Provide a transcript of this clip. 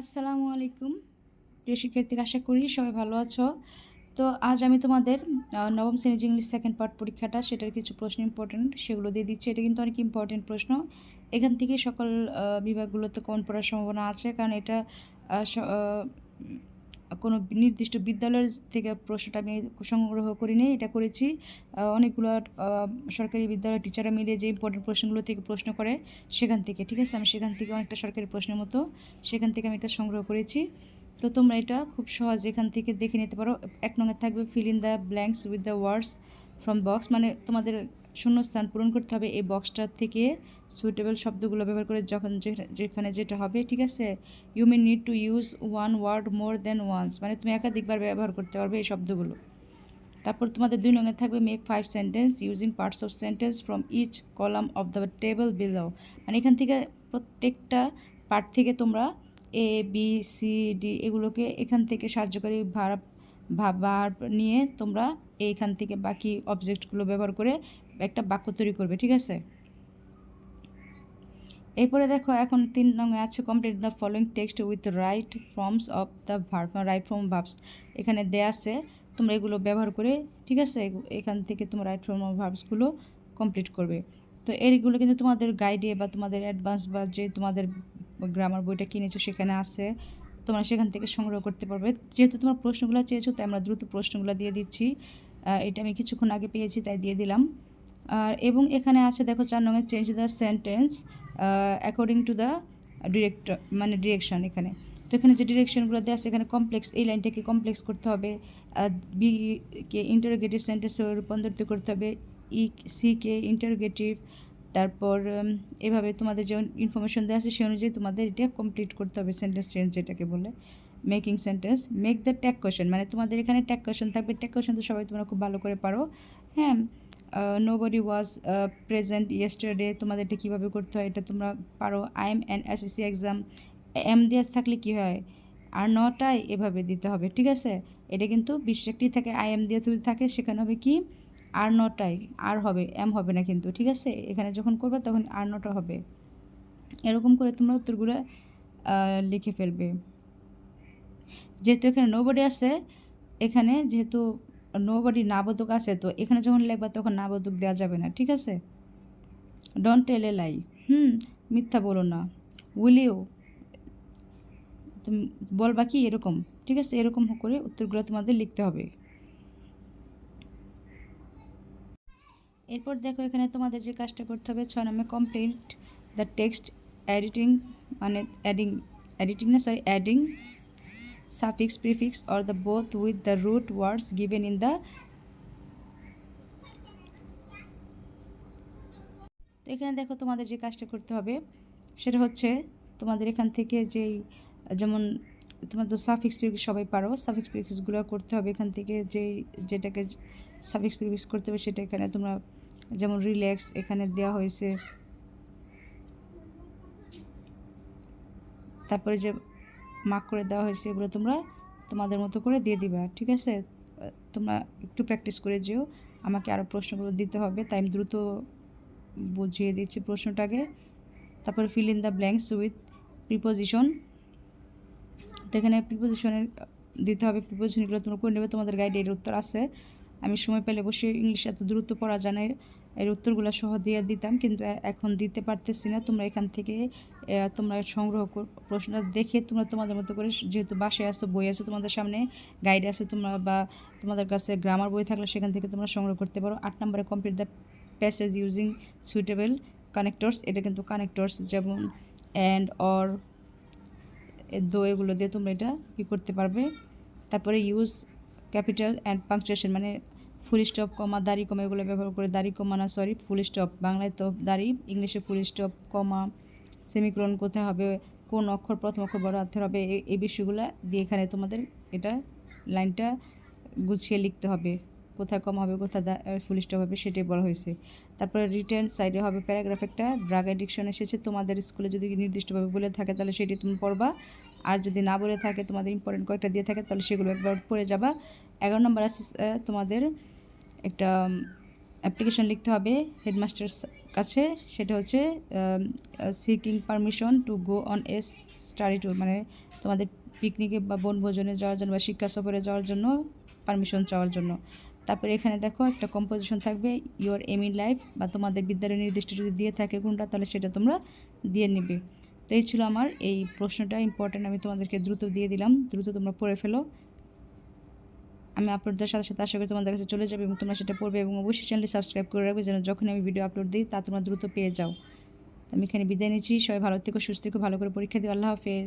আসসালামু আলাইকুম, প্রিয় শিক্ষার্থীরা, আশা করি সবাই ভালো আছো। তো আজ আমি তোমাদের নবম শ্রেণির ইংলিশ সেকেন্ড পার্ট পরীক্ষাটা, সেটার কিছু প্রশ্ন ইম্পর্টেন্ট সেগুলো দিয়ে দিচ্ছি। এটা কিন্তু অনেক ইম্পর্টেন্ট প্রশ্ন। এখান থেকে সকল বিভাগগুলোতে কমন পড়ার সম্ভাবনা আছে? কারণ এটা কোনো নির্দিষ্ট বিদ্যালয়ের থেকে প্রশ্নটা আমি সংগ্রহ করিনি, এটা করেছি। অনেকগুলো সরকারি বিদ্যালয়ের টিচাররা মিলে যে ইম্পর্টেন্ট প্রশ্নগুলো থেকে প্রশ্ন করে সেখান থেকে, ঠিক আছে? আমি সেখান থেকে অনেকটা সরকারি প্রশ্নের মতো সেখান থেকে আমি এটা সংগ্রহ করেছি। তো তোমরা এটা খুব সহজ এখান থেকে দেখে নিতে পারো। এক নম্বর থাকবে fill in the blanks with the words from box মানে তোমাদের শূন্যস্থান পূরণ করতে হবে এই বক্সটার থেকে সুইটেবল শব্দগুলো ব্যবহার করে যখন যেখানে যেটা হবে, ঠিক আছে? You may need to use one word more than once মানে তুমি একাধিকবার ব্যবহার করতে পারবে এই শব্দগুলো। তারপর তোমাদের দুই নঙে থাকবে make five sentence using parts of sentence from each column of the table below মানে এখান থেকে প্রত্যেকটা পার্ট থেকে তোমরা এ বি সি ডি এগুলোকে এখান থেকে সাহায্যকারী ভার্ব ভাব নিয়ে তোমরা এইখান থেকে বাকি অবজেক্টগুলো ব্যবহার করে একটা বাক্য তৈরি করবে, ঠিক আছে? এরপরে দেখো, এখন তিন নঙে আছে complete the following text with right forms of the verb right form verbs এখানে দেয়া আছে, তোমরা এগুলো ব্যবহার করে, ঠিক আছে? এখান থেকে তোমরা রাইট ফর্ম অফ ভার্বসগুলো কমপ্লিট করবে। তো এইগুলো কিন্তু তোমাদের গাইডে বা তোমাদের অ্যাডভান্স বা যে তোমাদের গ্রামার বইটা কিনেছো, সেখানে আছে। তোমরা সেখান থেকে সংগ্রহ করতে পারবে। যেহেতু তোমার প্রশ্নগুলো চেয়েছো, তাই আমরা দ্রুত প্রশ্নগুলো দিয়ে দিচ্ছি। এটা আমি কিছুক্ষণ আগে পেয়েছি, তাই দিয়ে দিলাম। আর এবং এখানে আছে, দেখো চার নঙে change the sentence according to the director মানে ডিরেকশন এখানে। তো এখানে যে ডিরেকশনগুলো দেওয়া আছে, এখানে কমপ্লেক্স এই লাইনটাকে কমপ্লেক্স করতে হবে বি কে ইন্টারোগেটিভ সেন্টেন্সে রূপান্তরিত করতে হবে ই সি কে ইন্টারোগেটিভ তারপর এভাবে তোমাদের যে ইনফরমেশন দেওয়া আছে সেই অনুযায়ী তোমাদের এটা কমপ্লিট করতে হবে সেন্টেন্স চেঞ্জ যেটাকে বলে making sentence make the tag question মানে তোমাদের এখানে ট্যাগ কোয়েশন থাকবে ট্যাগ কোয়েশন তো সবাই তোমরা খুব ভালো করে পারো হ্যাঁ? Nobody was present yesterday তোমাদের এটা কীভাবে করতে হয় এটা তোমরা পারো। I am an SSC exam M দেওয়া থাকলে কী হয়? আর নটাই এভাবে দিতে হবে, ঠিক আছে? এটা কিন্তু বিশেষ একটি থাকে আই এম দিয়ে যদি থাকে, সেখানে হবে কি? আর নটাই আর হবে এম হবে না কিন্তু, ঠিক আছে? এখানে যখন করবে তখন আর নটা হবে। এরকম করে তোমরা উত্তরগুলো লিখে ফেলবে। যেহেতু এখানে নোবডি আছে, এখানে যেহেতু নোবডি নাবোধক আছে তো, এখানে যখন লেখবা তখন নাবোধক দেওয়া যাবে না, ঠিক আছে? ডোন্ট টেল এ লাই হুম, মিথ্যা বলো না। উইল ইউ তুমি বলবা কি এরকম, ঠিক আছে? এরকম করে উত্তরগুলো তোমাদের লিখতে হবে। এরপর দেখো এখানে তোমাদের যে কাজটা করতে হবে, ছয় নামে কমপ্লিট দ্য টেক্সট এডিটিং মানে অ্যাডিং এডিটিং না sorry adding suffix prefix or the both with the root words given in the তো এখানে দেখো তোমাদের যে কাজটা করতে হবে, সেটা হচ্ছে তোমাদের এখান থেকে যেই, যেমন তোমরা তো সাফিক্স প্রিফিক্স সবাই পারো সাফিক্স প্রিফিক্সগুলো করতে হবে এখান থেকে যেই, যেটাকে সাফিক্স প্রিফিক্স করতে হবে সেটা এখানে তোমরা যেমন রিল্যাক্স এখানে দেওয়া হয়েছে। তারপরে যে মার্ক করে দেওয়া হয়েছে, এগুলো তোমরা তোমাদের মতো করে দিয়ে দিবা, ঠিক আছে? তোমরা একটু প্র্যাকটিস করে যেও, আমাকে আরও প্রশ্নগুলো দিতে হবে, তাই আমি দ্রুত বুঝিয়ে দিচ্ছি প্রশ্নটাকে। তারপরে fill in the blanks with preposition তো এখানে প্রিপোজিশনের দিতে হবে প্রিপোজিশনগুলো তোমরা করে নেবে, তোমাদের গাইডে এর উত্তর আছে। আমি সময় পেলে বসে ইংলিশ এত দ্রুত পড়া জানে, এর উত্তরগুলো সহ দিয়ে দিতাম, কিন্তু এখন দিতে পারতেছি না। তোমরা এখান থেকে তোমরা সংগ্রহ প্রশ্নটা দেখে তোমরা তোমাদের মতো করে যেহেতু বাসায় আসো বই আছে তোমাদের সামনে গাইড আছে তোমরা বা তোমাদের কাছে গ্রামার বই থাকলে সেখান থেকে তোমরা সংগ্রহ করতে পারো। আট নম্বরে complete the passage using suitable connectors এটা কিন্তু কানেক্টরস যেমন অ্যান্ড অর দো, এগুলো দিয়ে তোমরা এটা কী করতে পারবে। তারপরে ইউজ ক্যাপিটাল অ্যান্ড পাংচুয়েশন মানে ফুল স্টপ, কমা, দাড়ি, কমা, এগুলো ব্যবহার করে দাড়ি কমা না সরি ফুল স্টপ। বাংলায় তো দাড়ি, ইংলিশে ফুল স্টপ, কমা সেমিক্রন কোথায় হবে, কোন অক্ষর, প্রথম অক্ষর, বড় হাতের হবে এই- বিষয়গুলো দিয়ে এখানে তোমাদের এটা লাইনটা গুছিয়ে লিখতে হবে। কোথায় কম হবে, কোথায় ফুল স্টপ হবে সেটাই বলা হয়েছে। তারপরে রিটার্ন সাইডে হবে প্যারাগ্রাফ একটা ড্রাগ অ্যাডিকশন এসেছে, তোমাদের স্কুলে যদি নির্দিষ্টভাবে বলে থাকে তাহলে সেটি তুমি পড়বা। আর যদি না বলে থাকে, তোমাদের ইম্পর্টেন্ট কয়েকটা দিয়ে থাকে, তাহলে সেগুলো একবার পড়ে যাবা। এগারো নম্বর আছে তোমাদের একটা অ্যাপ্লিকেশন লিখতে হবে হেডমাস্টার কাছে। সেটা হচ্ছে seeking permission to go on a study tour মানে তোমাদের পিকনিকে বা বনভোজনে যাওয়ার জন্য বা শিক্ষা সফরে যাওয়ার জন্য পারমিশন চাওয়ার জন্য। তারপরে এখানে দেখো একটা কম্পোজিশন থাকবে ইওর এম ইন লাইফ বা তোমাদের বিদ্যালয় নির্দিষ্ট যদি দিয়ে থাকে কোনটা, তাহলে সেটা তোমরা দিয়ে নেবে। তো এই ছিল আমার এই প্রশ্নটা ইম্পর্ট্যান্ট আমি তোমাদেরকে দ্রুত দিয়ে দিলাম, দ্রুত তোমরা পড়ে ফেলো। আমি আপলোড দেওয়ার সাথে সাথে আশা করি তোমাদের কাছে চলে যাবে এবং তোমরা সেটা পড়বে এবং অবশ্যই চ্যানেলটি সাবস্ক্রাইব করে রাখবে যেন যখন আমি ভিডিও আপলোড দিই তা তোমরা দ্রুত পেয়ে যাও। আমি এখানে বিদায় নিচ্ছি, সবাই ভালো থেকো, সুস্থ থেকো, ভালো করে পরীক্ষা দিও, আল্লাহ হাফেজ।